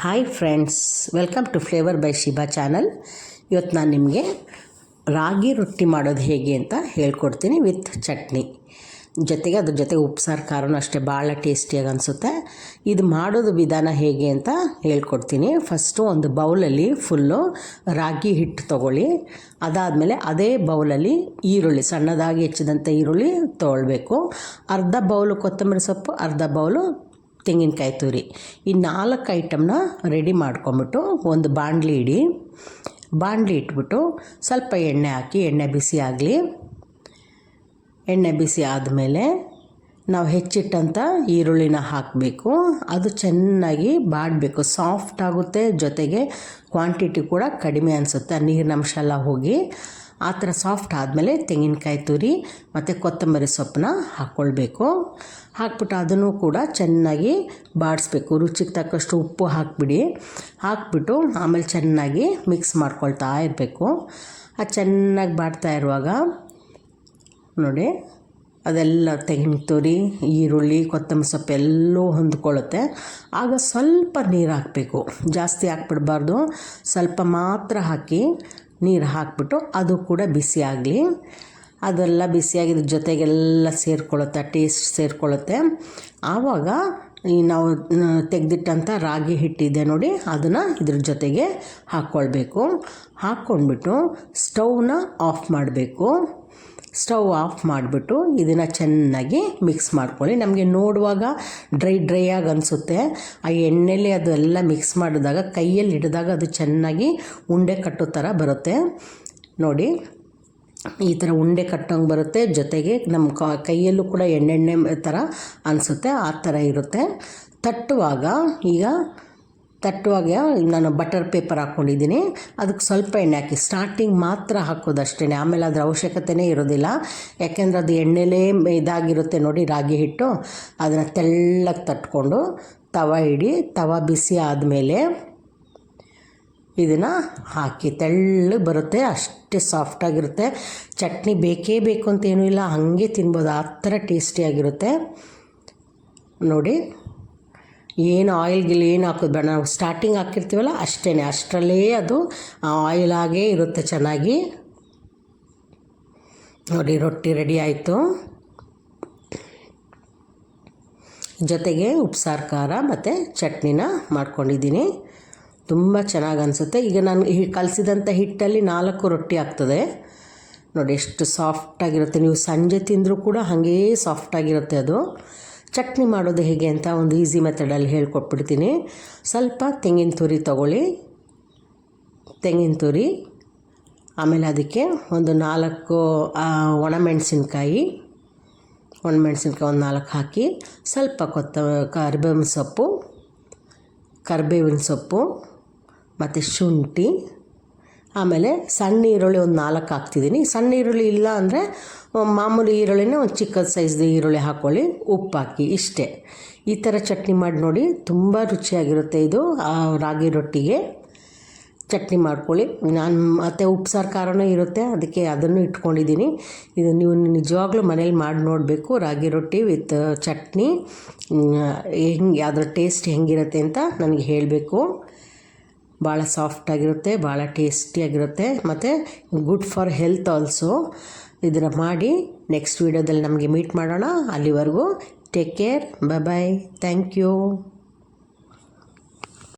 Hi friends welcome to flavour by Shiba channel ಇವತ್ತು ನಾನು ನಿಮಗೆ ರಾಗಿ ರೊಟ್ಟಿ ಮಾಡೋದು ಹೇಗೆ ಅಂತ ಹೇಳ್ಕೊಡ್ತೀನಿ ವಿತ್ ಚಟ್ನಿ. ಜೊತೆಗೆ ಅದ್ರ ಜೊತೆ ಉಪ್ಸಾರು, ಖಾರನೂ ಅಷ್ಟೇ, ಭಾಳ ಟೇಸ್ಟಿಯಾಗಿ ಅನಿಸುತ್ತೆ. ಇದು ಮಾಡೋದು ವಿಧಾನ ಹೇಗೆ ಅಂತ ಹೇಳ್ಕೊಡ್ತೀನಿ. ಫಸ್ಟು ಒಂದು ಬೌಲಲ್ಲಿ ಫುಲ್ಲು ರಾಗಿ ಹಿಟ್ಟು ತೊಗೊಳ್ಳಿ. ಅದಾದಮೇಲೆ ಅದೇ ಬೌಲಲ್ಲಿ ಈರುಳ್ಳಿ, ಸಣ್ಣದಾಗಿ ಹೆಚ್ಚಿದಂಥ ಈರುಳ್ಳಿ ತೊಗೊಳ್ಬೇಕು. ಅರ್ಧ ಬೌಲು ಕೊತ್ತಂಬರಿ ಸೊಪ್ಪು, ಅರ್ಧ ಬೌಲು ತೆಂಗಿನಕಾಯಿ ತುರಿ. ಈ ನಾಲ್ಕು ಐಟಮ್ನ ರೆಡಿ ಮಾಡ್ಕೊಂಬಿಟ್ಟು ಒಂದು ಬಾಣಲಿ ಇಡಿ. ಬಾಣಲಿ ಇಟ್ಬಿಟ್ಟು ಸ್ವಲ್ಪ ಎಣ್ಣೆ ಹಾಕಿ, ಎಣ್ಣೆ ಬಿಸಿ ಆಗಲಿ. ಎಣ್ಣೆ ಬಿಸಿ ಆದಮೇಲೆ ನಾವು ಹೆಚ್ಚಿಟ್ಟಂಥ ಈರುಳ್ಳಿನ ಹಾಕಬೇಕು. ಅದು ಚೆನ್ನಾಗಿ ಬಾಡಬೇಕು ಸಾಫ್ಟ್ ಆಗುತ್ತೆ. ಜೊತೆಗೆ ಕ್ವಾಂಟಿಟಿ ಕೂಡ ಕಡಿಮೆ ಅನಿಸುತ್ತೆ. ನೀರಿನಂಶ ಎಲ್ಲ ಹೋಗಿ ಆ ಥರ ಸಾಫ್ಟ್ ಆದಮೇಲೆ ತೆಂಗಿನಕಾಯಿ ತುರಿ ಮತ್ತು ಕೊತ್ತಂಬರಿ ಸೊಪ್ಪನ್ನ ಹಾಕ್ಕೊಳ್ಬೇಕು. ಹಾಕ್ಬಿಟ್ಟು ಅದನ್ನು ಕೂಡ ಚೆನ್ನಾಗಿ ಬಾಡಿಸ್ಬೇಕು. ರುಚಿಗೆ ತಕ್ಕಷ್ಟು ಉಪ್ಪು ಹಾಕಿಬಿಡಿ. ಹಾಕ್ಬಿಟ್ಟು ಆಮೇಲೆ ಚೆನ್ನಾಗಿ ಮಿಕ್ಸ್ ಮಾಡ್ಕೊಳ್ತಾ ಇರಬೇಕು. ಅದು ಚೆನ್ನಾಗಿ ಬಾಡ್ತಾ ಇರುವಾಗ ನೋಡಿ, ಅದೆಲ್ಲ ತೆಂಗಿನ ತುರಿ, ಈರುಳ್ಳಿ, ಕೊತ್ತಂಬರಿ ಸೊಪ್ಪು ಎಲ್ಲೋ ಹೊಂದ್ಕೊಳ್ಳುತ್ತೆ. ಆಗ ಸ್ವಲ್ಪ ನೀರು ಹಾಕಬೇಕು. ಜಾಸ್ತಿ ಹಾಕ್ಬಿಡ್ಬಾರ್ದು. ಸ್ವಲ್ಪ ಮಾತ್ರ ಹಾಕಿ ನೀರು ಹಾಕಿಬಿಟ್ಟು ಅದು ಕೂಡ ಬಿಸಿ ಆಗಲಿ. ಅದೆಲ್ಲ ಬಿಸಿಯಾಗಿದ್ರ ಜೊತೆಗೆಲ್ಲ ಸೇರಿಕೊಳ್ಳುತ್ತೆ ಟೇಸ್ಟ್ ಸೇರಿಕೊಳ್ಳುತ್ತೆ. ಆವಾಗ ಈ ನಾವು ತೆಗೆದಿಟ್ಟಂಥ ರಾಗಿ ಹಿಟ್ಟಿದೆ ನೋಡಿ, ಅದನ್ನು ಇದ್ರ ಜೊತೆಗೆ ಹಾಕ್ಕೊಳ್ಬೇಕು ಹಾಕ್ಕೊಂಡ್ಬಿಟ್ಟು ಸ್ಟೌವ್ನ ಆಫ್ ಮಾಡಬೇಕು. ಸ್ಟವ್ ಆಫ್ ಮಾಡಿಬಿಟ್ಟು ಇದನ್ನು ಚೆನ್ನಾಗಿ ಮಿಕ್ಸ್ ಮಾಡ್ಕೊಳ್ಳಿ. ನಮಗೆ ನೋಡುವಾಗ ಡ್ರೈ ಡ್ರೈ ಆಗಿ ಅನಿಸುತ್ತೆ. ಆ ಎಣ್ಣೆಲಿ ಅದೆಲ್ಲ ಮಿಕ್ಸ್ ಮಾಡಿದಾಗ, ಕೈಯಲ್ಲಿ ಹಿಡಿದಾಗ ಅದು ಚೆನ್ನಾಗಿ ಉಂಡೆ ಕಟ್ಟೋ ಥರ ಬರುತ್ತೆ. ನೋಡಿ, ಈ ಥರ ಉಂಡೆ ಕಟ್ಟೋಂಗೆ ಬರುತ್ತೆ. ಜೊತೆಗೆ ನಮ್ಮ ಕೈಯಲ್ಲೂ ಕೂಡ ಎಣ್ಣೆಣ್ಣೆ ಥರ ಅನಿಸುತ್ತೆ. ಆ ಥರ ಇರುತ್ತೆ. ತಟ್ಟುವಾಗ ಈಗ ತಟ್ಟುವಾಗ ನಾನು ಬಟರ್ ಪೇಪರ್ ಹಾಕ್ಕೊಂಡಿದ್ದೀನಿ. ಅದಕ್ಕೆ ಸ್ವಲ್ಪ ಎಣ್ಣೆ ಹಾಕಿ. ಸ್ಟಾರ್ಟಿಂಗ್ ಮಾತ್ರ ಹಾಕೋದು ಅಷ್ಟೇ ಆಮೇಲೆ ಅದ್ರ ಅವಶ್ಯಕತೆಯೇ ಇರೋದಿಲ್ಲ. ಯಾಕೆಂದರೆ ಅದು ಎಣ್ಣೆಲೇ ಇದಾಗಿರುತ್ತೆ ನೋಡಿ, ರಾಗಿ ಹಿಟ್ಟು. ಅದನ್ನು ತೆಳ್ಳಗೆ ತಟ್ಕೊಂಡು ತವ ಇಡಿ ತವ ಬಿಸಿ ಆದಮೇಲೆ ಇದನ್ನು ಹಾಕಿ. ತೆಳ್ಳಗೆ ಬರುತ್ತೆ, ಅಷ್ಟೇ ಸಾಫ್ಟಾಗಿರುತ್ತೆ ಚಟ್ನಿ ಬೇಕೇ ಬೇಕು ಅಂತೇನೂ ಇಲ್ಲ. ಹಾಗೆ ತಿನ್ಬೋದು. ಆ ಥರ ಟೇಸ್ಟಿಯಾಗಿರುತ್ತೆ ನೋಡಿ. ಏನು ಆಯಿಲ್ ಗಿಲ್ ಏನು ಹಾಕೋದು? ಬೇಡ, ನಾವು ಸ್ಟಾರ್ಟಿಂಗ್ ಹಾಕಿರ್ತೀವಲ್ಲ ಅಷ್ಟೇ ಅಷ್ಟರಲ್ಲೇ ಅದು ಆಯಿಲ್ ಆಗೇ ಇರುತ್ತೆ ಚೆನ್ನಾಗಿ. ನೋಡಿ, ರೊಟ್ಟಿ ರೆಡಿ ಆಯಿತು. ಜೊತೆಗೆ ಉಪ್ಸಾರು, ಖಾರ ಮತ್ತು ಚಟ್ನಿನ ಮಾಡ್ಕೊಂಡಿದ್ದೀನಿ. ತುಂಬ ಚೆನ್ನಾಗಿ ಅನಿಸುತ್ತೆ. ಈಗ ನಾನು ಈ ಕಲಸಿದಂಥ ಹಿಟ್ಟಲ್ಲಿ ನಾಲ್ಕು ರೊಟ್ಟಿ ಆಗ್ತದೆ. ನೋಡಿ, ಎಷ್ಟು ಸಾಫ್ಟಾಗಿರುತ್ತೆ ನೀವು ಸಂಜೆ ತಿಂದರೂ ಕೂಡ ಹಾಗೇ ಸಾಫ್ಟಾಗಿರುತ್ತೆ ಅದು. ಚಟ್ನಿ ಮಾಡೋದು ಹೇಗೆ ಅಂತ ಒಂದು ಈಸಿ ಮೆಥಡಲ್ಲಿ ಹೇಳ್ಕೊಟ್ಬಿಡ್ತೀನಿ. ಸ್ವಲ್ಪ ತೆಂಗಿನ ತುರಿ ತಗೊಳ್ಳಿ. ತೆಂಗಿನ ತುರಿ, ಆಮೇಲೆ ಅದಕ್ಕೆ ಒಂದು ನಾಲ್ಕು ಒಣಮೆಣಸಿನ್ಕಾಯಿ. ಒಣಮೆಣಸಿನ್ಕಾಯಿ ಒಂದು ನಾಲ್ಕು ಹಾಕಿ, ಸ್ವಲ್ಪ ಕೊತ್ತ, ಕರಿಬೇವಿನ ಸೊಪ್ಪು ಕರಿಬೇವಿನ ಸೊಪ್ಪು, ಮತ್ತು ಶುಂಠಿ. ಆಮೇಲೆ ಸಣ್ಣ ಈರುಳ್ಳಿ ಒಂದು ನಾಲ್ಕು ಹಾಕ್ತಿದ್ದೀನಿ ಸಣ್ಣ ಈರುಳ್ಳಿ ಇಲ್ಲ ಅಂದರೆ ಮಾಮೂಲಿ ಈರುಳ್ಳಿನೇ ಒಂದು ಚಿಕ್ಕದ ಸೈಜ್ದು ಈರುಳ್ಳಿ ಹಾಕ್ಕೊಳ್ಳಿ ಉಪ್ಪು ಹಾಕಿ ಇಷ್ಟೇ. ಈ ಥರ ಚಟ್ನಿ ಮಾಡಿ ನೋಡಿ ತುಂಬ ರುಚಿಯಾಗಿರುತ್ತೆ ಇದು ರಾಗಿ ರೊಟ್ಟಿಗೆ. ಚಟ್ನಿ ಮಾಡ್ಕೊಳ್ಳಿ. ನಾನು ಮತ್ತು ಉಪ್ಸಾರು ಖಾರನೂ ಇರುತ್ತೆ, ಅದಕ್ಕೆ ಅದನ್ನು ಇಟ್ಕೊಂಡಿದ್ದೀನಿ ಇದು ನೀವು ನಿಜವಾಗ್ಲೂ ಮನೇಲಿ ಮಾಡಿ ನೋಡಬೇಕು, ರಾಗಿ ರೊಟ್ಟಿ ವಿತ್ ಚಟ್ನಿ. ಹೆಂಗೆ, ಅದರ ಟೇಸ್ಟ್ ಹೆಂಗಿರುತ್ತೆ ಅಂತ ನನಗೆ ಹೇಳಬೇಕು. ಭಾಳ ಸಾಫ್ಟಾಗಿರುತ್ತೆ ಭಾಳ ಟೇಸ್ಟಿಯಾಗಿರುತ್ತೆ ಮತ್ತು ಗುಡ್ ಫಾರ್ ಹೆಲ್ತ್ ಆಲ್ಸೋ ಇದನ್ನು ಮಾಡಿ ನೆಕ್ಸ್ಟ್ ವೀಡಿಯೋದಲ್ಲಿ ನಮಗೆ ಮೀಟ್ ಮಾಡೋಣ. ಅಲ್ಲಿವರೆಗೂ take care bye thank you